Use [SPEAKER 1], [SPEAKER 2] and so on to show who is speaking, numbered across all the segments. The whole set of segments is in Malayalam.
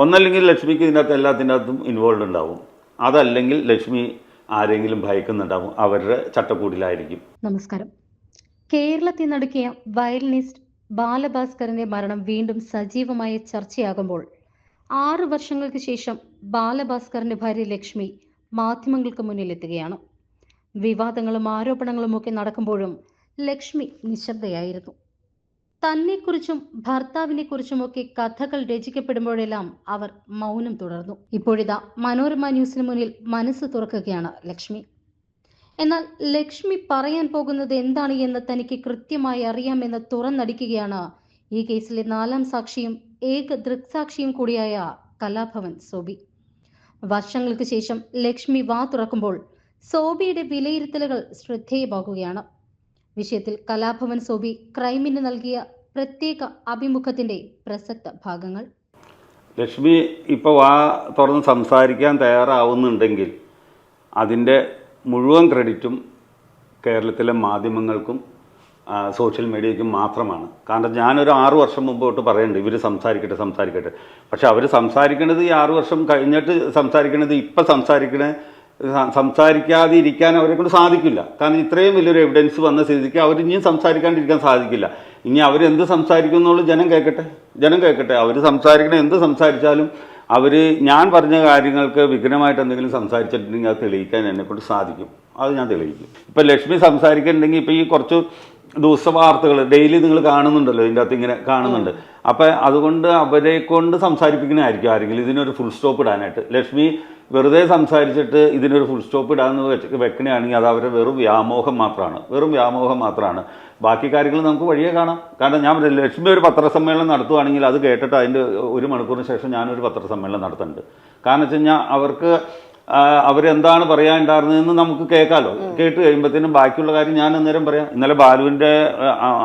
[SPEAKER 1] ഒന്നല്ലെങ്കിൽ ലക്ഷ്മിക്ക് ഇതിനകത്ത് എല്ലാത്തിന്റെ അകത്തും ഇൻവോൾവ് ഉണ്ടാവും. അതല്ലെങ്കിൽ ലക്ഷ്മി ആരെങ്കിലും ഭയക്കുന്നുണ്ടാവും. അവരുടെ ചട്ടക്കൂടിലായിരിക്കും.
[SPEAKER 2] നമസ്കാരം. കേരളത്തിൽ നടുക്കിയ വയലിനിസ്റ്റ് ബാലഭാസ്കറിന്റെ മരണം വീണ്ടും സജീവമായ ചർച്ചയാകുമ്പോൾ ആറു വർഷങ്ങൾക്ക് ശേഷം ബാലഭാസ്കറിന്റെ ഭാര്യ ലക്ഷ്മി മാധ്യമങ്ങൾക്ക് മുന്നിലെത്തുകയാണ്. വിവാദങ്ങളും ആരോപണങ്ങളും ഒക്കെ നടക്കുമ്പോഴും ലക്ഷ്മി നിശബ്ദയായിരുന്നു. തന്നെക്കുറിച്ചും ഭർത്താവിനെ കുറിച്ചുമൊക്കെ കഥകൾ രചിക്കപ്പെടുമ്പോഴെല്ലാം അവർ മൗനം തുടർന്നു. ഇപ്പോഴിതാ മനോരമ ന്യൂസിന് മുന്നിൽ മനസ്സ് തുറക്കുകയാണ് ലക്ഷ്മി. എന്നാൽ ലക്ഷ്മി പറയാൻ പോകുന്നത് എന്താണ് എന്ന് തനിക്ക് കൃത്യമായി അറിയാമെന്ന് തുറന്നടിക്കുകയാണ് ഈ കേസിലെ നാലാം സാക്ഷിയും ഏക ദൃക്സാക്ഷിയും കൂടിയായ കലാഭവൻ സോബി. വർഷങ്ങൾക്ക് ശേഷം ലക്ഷ്മി വാ തുറക്കുമ്പോൾ സോബിയുടെ വിലയിരുത്തലുകൾ ശ്രദ്ധേയമാകുകയാണ്. വിഷയത്തിൽ കലാഭവൻ സോബി ക്രൈമിന് നൽകിയ പ്രത്യേക അഭിമുഖത്തിന്റെ പ്രസക്ത ഭാഗങ്ങൾ.
[SPEAKER 1] ലക്ഷ്മി ഇപ്പോൾ വാ തുറന്ന് സംസാരിക്കാൻ തയ്യാറാവുന്നുണ്ടെങ്കിൽ അതിന്റെ മുഴുവൻ ക്രെഡിറ്റും കേരളത്തിലെ മാധ്യമങ്ങൾക്കും സോഷ്യൽ മീഡിയയ്ക്കും മാത്രമാണ്. കാരണം ഞാനൊരു ആറു വർഷം മുമ്പ് തൊട്ട് പറയുന്നുണ്ട് ഇവർ സംസാരിക്കട്ടെ സംസാരിക്കട്ടെ. പക്ഷെ അവർ സംസാരിക്കണത് ഈ ആറു വർഷം കഴിഞ്ഞിട്ട് സംസാരിക്കണത് ഇപ്പം സംസാരിക്കണ സംസാരിക്കാതെ ഇരിക്കാൻ അവരെ കൊണ്ട് സാധിക്കില്ല. കാരണം ഇത്രയും വലിയൊരു എവിഡൻസ് വന്ന സ്ഥിതിക്ക് അവർ ഇനിയും സംസാരിക്കാണ്ടിരിക്കാൻ സാധിക്കില്ല. ഇനി അവരെന്ത് സംസാരിക്കും ജനം കേൾക്കട്ടെ. ജനം കേൾക്കട്ടെ. അവർ സംസാരിക്കണ എന്ത് സംസാരിച്ചാലും അവർ ഞാൻ പറഞ്ഞ കാര്യങ്ങൾക്ക് വിഘ്നമായിട്ട് എന്തെങ്കിലും സംസാരിച്ചിട്ടുണ്ടെങ്കിൽ അത് തെളിയിക്കാൻ എന്നെക്കൊണ്ട് സാധിക്കും. അത് ഞാൻ തെളിയിക്കും. ഇപ്പം ലക്ഷ്മി സംസാരിക്കുന്നുണ്ടെങ്കിൽ ഇപ്പം ഈ കുറച്ച് ദിവസ വാർത്തകൾ ഡെയിലി നിങ്ങൾ കാണുന്നുണ്ടല്ലോ ഇതിന്റെ അകത്ത് ഇങ്ങനെ കാണുന്നുണ്ട്. അപ്പം അതുകൊണ്ട് അവരെ കൊണ്ട് സംസാരിപ്പിക്കുന്നതായിരിക്കും ആരെങ്കിലും. ഇതിനൊരു ഫുൾ സ്റ്റോപ്പ് ഇടാനായിട്ട്. ലക്ഷ്മി വെറുതെ സംസാരിച്ചിട്ട് ഇതിനൊരു ഫുൾ സ്റ്റോപ്പ് ഇടാമെന്ന് വെച്ച് വെക്കണയാണെങ്കിൽ അത് അവരെ വെറും വ്യാമോഹം മാത്രമാണ് വെറും വ്യാമോഹം മാത്രമാണ് ബാക്കി കാര്യങ്ങൾ നമുക്ക് വഴിയേ കാണാം. കാരണം ഞാൻ ലക്ഷ്മി ഒരു പത്രസമ്മേളനം നടത്തുവാണെങ്കിൽ അത് കേട്ടിട്ട് അതിന്റെ ഒരു മണിക്കൂറിന് ശേഷം ഞാനൊരു പത്രസമ്മേളനം നടത്തുന്നുണ്ട് കാരണം വെച്ച് കഴിഞ്ഞാൽ അവർക്ക് അവരെന്താണ് പറയാനുണ്ടായിരുന്നതെന്ന് നമുക്ക് കേൾക്കാമല്ലോ കേട്ട് കഴിയുമ്പോഴത്തേനും ബാക്കിയുള്ള കാര്യം ഞാൻ അന്നേരം പറയാം. ഇന്നലെ ബാലുവിന്റെ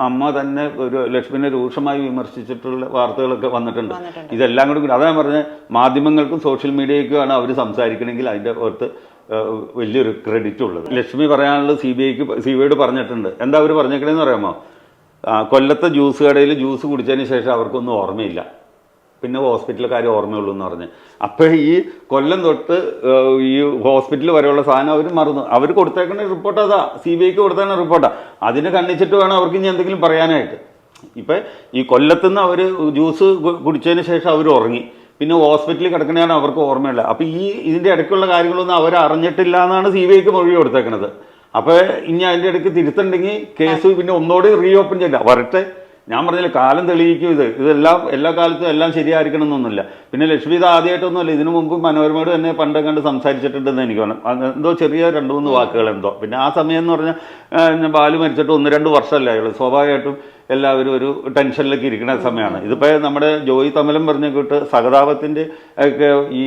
[SPEAKER 1] അമ്മ തന്നെ ഒരു ലക്ഷ്മിനെ രൂക്ഷമായി വിമർശിച്ചിട്ടുള്ള വാർത്തകളൊക്കെ വന്നിട്ടുണ്ട്. ഇതെല്ലാം കൂടി അതാ പറഞ്ഞത് മാധ്യമങ്ങൾക്കും സോഷ്യൽ മീഡിയയ്ക്കുമാണ് അവർ സംസാരിക്കണമെങ്കിൽ അതിന്റെ പുറത്ത് വലിയൊരു ക്രെഡിറ്റ് ഉള്ളത്. ലക്ഷ്മി പറയാനുള്ളത് സി ബി ഐക്ക് സി ബി ഐയോട് പറഞ്ഞിട്ടുണ്ട്. എന്താ അവർ പറഞ്ഞേക്കണേന്ന് പറയാമോ കൊല്ലത്തെ ജ്യൂസ് കടയിൽ ജ്യൂസ് കുടിച്ചതിന് ശേഷം അവർക്കൊന്നും ഓർമ്മയില്ല. പിന്നെ ഹോസ്പിറ്റലിലെ കാര്യം ഓർമ്മയുള്ളൂ എന്ന് പറഞ്ഞ്. അപ്പോൾ ഈ കൊല്ലം തൊട്ട് ഈ ഹോസ്പിറ്റൽ വരെയുള്ള സാധനം അവർ മറന്നു. അവർ കൊടുത്തേക്കുന്ന റിപ്പോർട്ട് അതാ. സി ബി ഐക്ക് കൊടുത്തേക്കുന്ന റിപ്പോർട്ടാ. അതിനെ കണ്ണിച്ചിട്ട് വേണം അവർക്ക് ഇനി എന്തെങ്കിലും പറയാനായിട്ട്. ഇപ്പം ഈ കൊല്ലത്തുനിന്ന് അവർ ജ്യൂസ് കുടിച്ചതിന് ശേഷം അവർ ഉറങ്ങി. പിന്നെ ഹോസ്പിറ്റലിൽ കിടക്കണതാണ് അവർക്ക് ഓർമ്മയില്ല അപ്പോൾ ഈ ഇതിന്റെ ഇടയ്ക്കുള്ള കാര്യങ്ങളൊന്നും അവർ അറിഞ്ഞിട്ടില്ല എന്നാണ് സി ബി ഐക്ക് മൊഴി കൊടുത്തേക്കണത്. അപ്പോൾ ഇനി അതിന്റെ ഇടയ്ക്ക് തിരുത്തുണ്ടെങ്കിൽ കേസ് പിന്നെ ഒന്നുകൂടി റീ ഓപ്പൺ ചെയ്യില്ല വരട്ടെ. ഞാൻ പറഞ്ഞില്ല കാലം തെളിയിക്കും ഇത്. ഇതെല്ലാം എല്ലാ കാലത്തും എല്ലാം ശരിയായിരിക്കണം എന്നൊന്നുമില്ല പിന്നെ ലക്ഷ്മി ഇത് ആദ്യമായിട്ടൊന്നുമല്ല. ഇതിനു മുമ്പ് മനോരമയോട് തന്നെ പണ്ട് കണ്ട് സംസാരിച്ചിട്ടുണ്ടെന്ന് എനിക്ക് പറഞ്ഞു എന്തോ ചെറിയ രണ്ട് മൂന്ന് വാക്കുകൾ എന്തോ. പിന്നെ ആ സമയം എന്ന് പറഞ്ഞാൽ ബാലു മരിച്ചിട്ട് ഒന്ന് രണ്ട് വർഷമല്ലേ അയാൾ സ്വാഭാവികമായിട്ടും എല്ലാവരും ഒരു ടെൻഷനിലേക്ക് ഇരിക്കുന്ന സമയമാണ്. ഇതിപ്പോൾ നമ്മുടെ ജോയി തമലം പറഞ്ഞ കേട്ട് സഹതാപത്തിന്റെ ഒക്കെ ഈ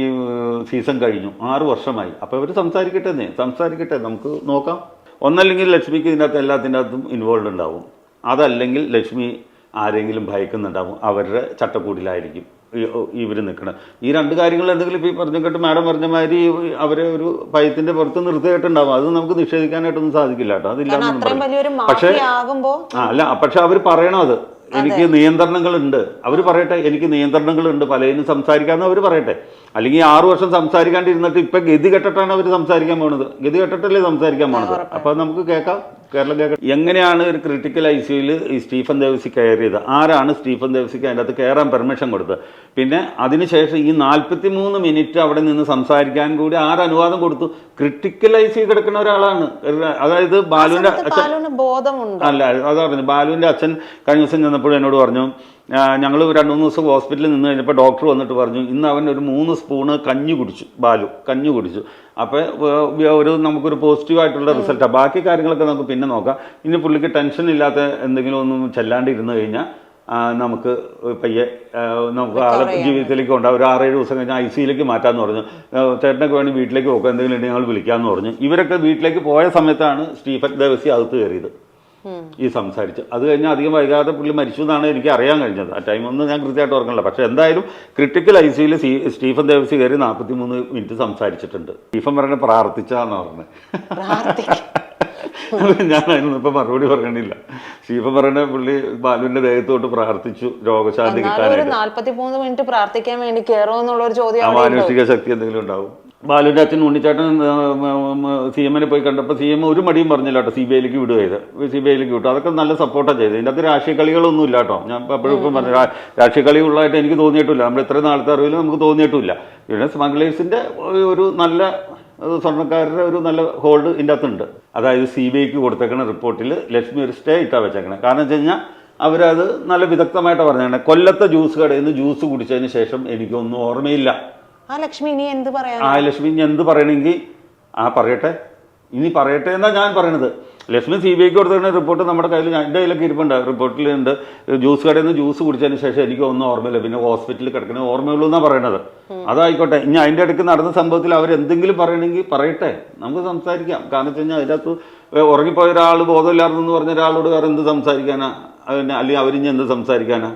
[SPEAKER 1] സീസൺ കഴിഞ്ഞു. ആറു വർഷമായി. അപ്പോൾ ഇവർ സംസാരിക്കട്ടെ എന്നേ. സംസാരിക്കട്ടെ. നമുക്ക് നോക്കാം. ഒന്നല്ലെങ്കിൽ ലക്ഷ്മിക്ക് ഇതിനകത്ത് എല്ലാത്തിന്റെ അകത്തും ഇൻവോൾവ് ഉണ്ടാവും. അതല്ലെങ്കിൽ ലക്ഷ്മി ആരെങ്കിലും ഭയക്കുന്നുണ്ടാവും അവരുടെ ചട്ടക്കൂടിലായിരിക്കും ഇവർ നിൽക്കണം ഈ രണ്ട് കാര്യങ്ങൾ എന്തെങ്കിലും ഇപ്പോൾ ഈ പറഞ്ഞ കേട്ട് മാഡം പറഞ്ഞ മാതിരി അവരെ ഒരു ഭയത്തിന്റെ പുറത്ത് നിർത്തിയിട്ടുണ്ടാവും. അത് നമുക്ക് നിഷേധിക്കാനായിട്ടൊന്നും സാധിക്കില്ല കേട്ടോ. അതില്ല പക്ഷേ അല്ല പക്ഷെ അവർ പറയണം അത്. എനിക്ക് നിയന്ത്രണങ്ങളുണ്ട്. അവർ പറയട്ടെ എനിക്ക് നിയന്ത്രണങ്ങളുണ്ട്. പലതിനും സംസാരിക്കാമെന്ന് അവർ പറയട്ടെ. അല്ലെങ്കിൽ ആറു വർഷം സംസാരിക്കാണ്ടിരുന്നിട്ട് ഇപ്പം ഗതി കെട്ടിട്ടാണ് അവർ സംസാരിക്കാൻ പോണത്. ഗതി കെട്ടിട്ടല്ലേ സംസാരിക്കാൻ പോണത്. അപ്പോൾ നമുക്ക് കേൾക്കാം. കേരളം എങ്ങനെയാണ് ഒരു ക്രിട്ടിക്കൽ ഐ സിയിൽ ഈ സ്റ്റീഫൻ ദേവസി കയറിയത്? ആരാണ് സ്റ്റീഫൻ ദേവസിക്ക് അതിന്റെ അകത്ത് കയറാൻ പെർമിഷൻ കൊടുത്തത്? പിന്നെ അതിനുശേഷം ഈ നാൽപ്പത്തി മൂന്ന് മിനിറ്റ് അവിടെ നിന്ന് സംസാരിക്കാൻ കൂടി ആര് അനുവാദം കൊടുത്തു? ക്രിട്ടിക്കൽ ഐ സി കിടക്കുന്ന ഒരാളാണ്. അതായത് ബാലുവിന്റെ അച്ഛൻ അല്ല അതാ പറഞ്ഞു ബാലുവിന്റെ അച്ഛൻ കഴിഞ്ഞ ദിവസം ചെന്നപ്പോഴും എന്നോട് പറഞ്ഞു ഞങ്ങൾ രണ്ട് മൂന്ന് ദിവസം ഹോസ്പിറ്റലിൽ നിന്ന് കഴിഞ്ഞപ്പോൾ ഡോക്ടർ വന്നിട്ട് പറഞ്ഞു ഇന്ന് അവൻ ഒരു മൂന്ന് സ്പൂണ് കഞ്ഞി കുടിച്ചു ബാലു കഞ്ഞി കുടിച്ചു. അപ്പോൾ ഒരു നമുക്കൊരു പോസിറ്റീവായിട്ടുള്ള റിസൾട്ടാണ് ബാക്കി കാര്യങ്ങളൊക്കെ നമുക്ക് പിന്നെ നോക്കാം. ഇനി പുള്ളിക്ക് ടെൻഷൻ ഇല്ലാത്ത എന്തെങ്കിലും ഒന്നും ചെല്ലാണ്ട് ഇരുന്ന് കഴിഞ്ഞാൽ നമുക്ക് പയ്യെ നമുക്ക് ആളെ ജീവിതത്തിലേക്ക് കൊണ്ട് ഒരു ആറേഴ് ദിവസം കഴിഞ്ഞാൽ ഐ സിയിലേക്ക് മാറ്റാമെന്ന് പറഞ്ഞു. ചേട്ടനൊക്കെ വേണ്ടി വീട്ടിലേക്ക് പോകാം എന്തെങ്കിലും ഉണ്ടെങ്കിൽ ഞങ്ങൾ വിളിക്കാമെന്ന് പറഞ്ഞു. ഇവരൊക്കെ വീട്ടിലേക്ക് പോയ സമയത്താണ് സ്റ്റീഫൻ ദേവസി അകത്ത് കയറിയത്. ഈ സംസാരിച്ച്. അത് കഴിഞ്ഞാൽ അധികം വൈകാതെ പുള്ളി മരിച്ചു എന്നാണ് എനിക്ക് അറിയാൻ കഴിഞ്ഞത്. ആ ടൈം ഒന്നും ഞാൻ കൃത്യമായിട്ട് ഓർക്കണില്ല പക്ഷെ എന്തായാലും ക്രിട്ടിക്കൽ ഐ സിയിൽ സ്റ്റീഫൻ ദേവസി കയറി നാൽപ്പത്തി മൂന്ന് മിനിറ്റ് സംസാരിച്ചിട്ടുണ്ട്. സ്റ്റീഫൻ പറഞ്ഞ പ്രാർത്ഥിച്ചാന്ന് പറഞ്ഞത്
[SPEAKER 3] പ്രാർത്ഥിക്കും?
[SPEAKER 1] ഞാൻ അതിനൊന്നും ഇപ്പം മറുപടി പറയണില്ല. സ്റ്റീഫൻ പറയണ പുള്ളി ബാലുവിന്റെ ദേഹത്തോട്ട് പ്രാർത്ഥിച്ചു രോഗശാന്തി കിട്ടാനായിട്ട്.
[SPEAKER 3] നാല്പത്തി മൂന്ന് മിനിറ്റ് പ്രാർത്ഥിക്കാൻ വേണ്ടി കയറുമോ എന്നുള്ള ഒരു ചോദ്യം
[SPEAKER 1] അമാനുഷിക ശക്തി എന്തെങ്കിലും ഉണ്ടാവും. ബാലുവിന്റെ അച്ഛൻ ഉണ്ണിച്ചേട്ടൻ സി എമ്മിനെ പോയി കണ്ടപ്പോൾ സി എം ഒരു മടിയും പറഞ്ഞില്ല കേട്ടോ സി ബി ഐയിലേക്ക് വിടുക ചെയ്ത്. സി ബി ഐയിലേക്ക് വിട്ടു. അതൊക്കെ നല്ല സപ്പോർട്ടാണ് ചെയ്തത്. ഇതിന്റെ അകത്ത് രാഷ്ട്രീയ കളികളൊന്നും ഇല്ല കേട്ടോ. ഞാൻ അപ്പോഴും ഇപ്പം പറഞ്ഞു രാഷ്ട്രീയ കളി ഉള്ളതായിട്ട് എനിക്ക് തോന്നിയിട്ടില്ല നമ്മൾ ഇത്ര നാളത്തെ അറിവിൽ നമുക്ക് തോന്നിയിട്ടില്ല പിന്നെ സ്മഗ്ലേഴ്സിന്റെ ഒരു നല്ല സ്വർണക്കാരുടെ ഒരു നല്ല ഹോൾഡ് ഇതിന്റെ അകത്തുണ്ട്. അതായത് സി ബി ഐക്ക് കൊടുത്തേക്കുന്ന റിപ്പോർട്ടിൽ ലക്ഷ്മി ഒരു സ്റ്റേ ഇട്ടാ വെച്ചേക്കണേ. കാരണം വെച്ച് കഴിഞ്ഞാൽ അവരത് നല്ല വിദഗ്ധമായിട്ട് പറഞ്ഞേക്കണേ. കൊല്ലത്തെ ജ്യൂസ് കടയിൽ നിന്ന് ജ്യൂസ് കുടിച്ചതിന് ശേഷം എനിക്കൊന്നും ഓർമ്മയില്ല.
[SPEAKER 3] ആ ലക്ഷ്മി ഇനി എന്ത് പറയാൻ
[SPEAKER 1] ആ ലക്ഷ്മി ഇനി എന്ത് പറയണമെങ്കിൽ ആ പറയട്ടെ. ഇനി പറയട്ടെ എന്നാ ഞാൻ പറയണത്. ലക്ഷ്മി സി ബി ഐക്ക് കൊടുത്തിരുന്ന റിപ്പോർട്ട് നമ്മുടെ കയ്യിൽ എന്റെ എന്റെ കയ്യിലൊക്കെ ഇരിപ്പുണ്ട്. റിപ്പോർട്ടിലുണ്ട് ജ്യൂസ് കടയിൽ നിന്ന് ജ്യൂസ് കുടിച്ചതിന് ശേഷം എനിക്ക് ഒന്നും ഓർമ്മയില്ല. പിന്നെ ഹോസ്പിറ്റലിൽ കിടക്കണേ ഓർമ്മയുള്ളൂ എന്നാണ് പറയണത്. അതായിക്കോട്ടെ. ഇനി അതിന്റെ ഇടയ്ക്ക് നടന്ന സംഭവത്തിൽ അവരെന്തെങ്കിലും പറയണമെങ്കിൽ പറയട്ടെ. നമുക്ക് സംസാരിക്കാം. കാരണം വെച്ച് കഴിഞ്ഞാൽ അതിന്റെ അകത്ത് ഉറങ്ങിപ്പോയ ഒരാൾ ബോധമില്ലായിരുന്നു പറഞ്ഞ ഒരാളോട് വേറെ എന്ത് സംസാരിക്കാനാ? അതിന് അല്ലെങ്കിൽ അവരിഞ്ഞ് എന്ത് സംസാരിക്കാനാ?